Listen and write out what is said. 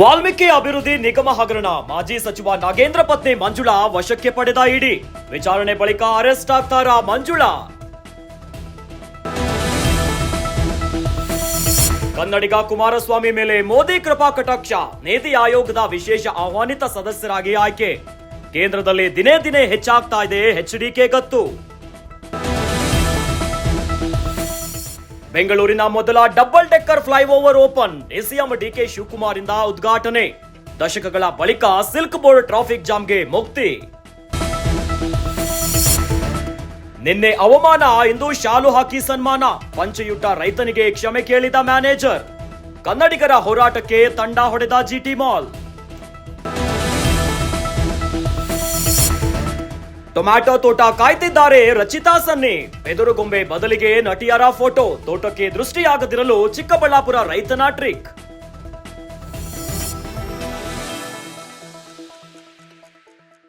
ವಾಲ್ಮೀಕಿ ಅಭಿವೃದ್ಧಿ ನಿಗಮ ಹಗರಣ. ಮಾಜಿ ಸಚಿವ ನಾಗೇಂದ್ರ ಪತ್ನಿ ಮಂಜುಳಾ ವಶಕ್ಕೆ ಪಡೆದ ಇಡಿ. ವಿಚಾರಣೆ ಬಳಿಕ ಅರೆಸ್ಟ್ ಆಗ್ತಾರ ಮಂಜುಳಾ. ಕನ್ನಡಿಗ ಕುಮಾರಸ್ವಾಮಿ ಮೇಲೆ ಮೋದಿ ಕೃಪಾ ಕಟಾಕ್ಷ. ನೀತಿ ಆಯೋಗದ ವಿಶೇಷ ಆಹ್ವಾನಿತ ಸದಸ್ಯರಾಗಿ ಆಯ್ಕೆ. ಕೇಂದ್ರದಲ್ಲಿ ದಿನೇ ದಿನೇ ಹೆಚ್ಚಾಗ್ತಾ ಇದೆ ಎಚ್ಡಿಕೆ ಗತ್ತು. ಬೆಂಗಳೂರಿನ ಮೊದಲ double decker flyover open. ACM DK Shivakumar ಇಂದ ಉದ್ಘಾಟನೆ. ದಶಕಗಳ ಬಳಿಕ ಸಿಲ್ಕ್ ಬೋರ್ಡ್ ಟ್ರಾಫಿಕ್ ಜಾಮ್ಗೆ ಮುಕ್ತಿ. ನಿನ್ನೆ ಅವಮಾನ ಇಂದು ಶಾಲು ಹಾಕಿ ಸನ್ಮಾನ. ಪಂಚಯುಟ್ಟ ರೈತನಿಗೆ ಕ್ಷಮೆ ಕೇಳಿದ ಮ್ಯಾನೇಜರ್. ಕನ್ನಡಿಗರ ಹೋರಾಟಕ್ಕೆ ತಂಡ ಹೊಡೆದ ಜಿಟಿ ಮಾಲ್. ಟೊಮ್ಯಾಟೊ ತೋಟ ಕಾಯ್ತಿದ್ದಾರೆ ರಚಿತಾ ಸನ್ನಿ. ಎದುರುಗೊಂಬೆ ಬದಲಿಗೆ ನಟಿಯರ ಫೋಟೋ. ತೋಟಕ್ಕೆ ದೃಷ್ಟಿಯಾಗದಿರಲು ಚಿಕ್ಕಬಳ್ಳಾಪುರ ರೈತನ ಟ್ರಿಕ್.